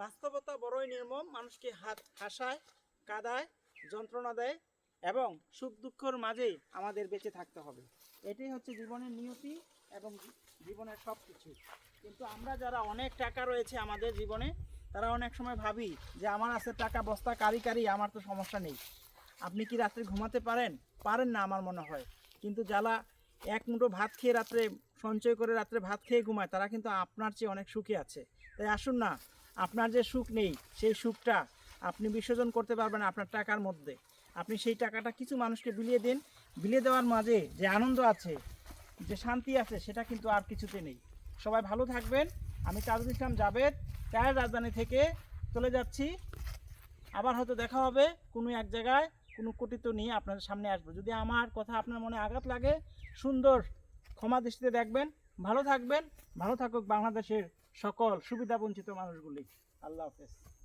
বাস্তবতা বড়ই নির্মম। মানুষকে হাত হাসায়, কাদায়, যন্ত্রণা দেয় এবং সুখ দুঃখের মাঝেই আমাদের বেঁচে থাকতে হবে। এটাই হচ্ছে জীবনের নিয়তি এবং জীবনের সব কিছু কিন্তু আমরা যারা অনেক টাকা রয়েছে আমাদের জীবনে, তারা অনেক সময় ভাবি যে আমার আছে টাকা বস্তা, কারি কারি, আমার তো সমস্যা নেই। আপনি কি রাত্রে ঘুমাতে পারেন? পারেন না আমার মনে হয়। কিন্তু যারা এক মুঠো ভাত খেয়ে রাত্রে সঞ্চয় করে রাত্রে ভাত খেয়ে ঘুমায়, তারা কিন্তু আপনার চেয়ে অনেক সুখী আছে। তাই আসুন না আপনার যে সুখ নেই, সেই সুখটা আপনি বিসর্জন করতে পারবেন আপনার টাকার মধ্যে। আপনি সেই টাকাটা কিছু মানুষকে বিলিয়ে দিন। বিলিয়ে দেওয়ার মাঝে যে আনন্দ আছে, যে শান্তি আছে, সেটা কিন্তু আর কিছুতে নেই। সবাই ভালো থাকবেন। আমি তাজুল ইসলাম জাভেদ চায়ের রাজধানী থেকে চলে যাচ্ছি। আবার হয়তো দেখা হবে কোনো এক জায়গায়, কোনো কটিত নিয়ে আপনাদের সামনে আসব। যদি আমার কথা আপনার মনে আঘাত লাগে, সুন্দর ক্ষমা দৃষ্টিতে দেখবেন ভালো থাকবেন ভালো থাকুক বাংলাদেশের সকল সুবিধাবঞ্চিত মানুষগুলি। আল্লাহ হাফেজ।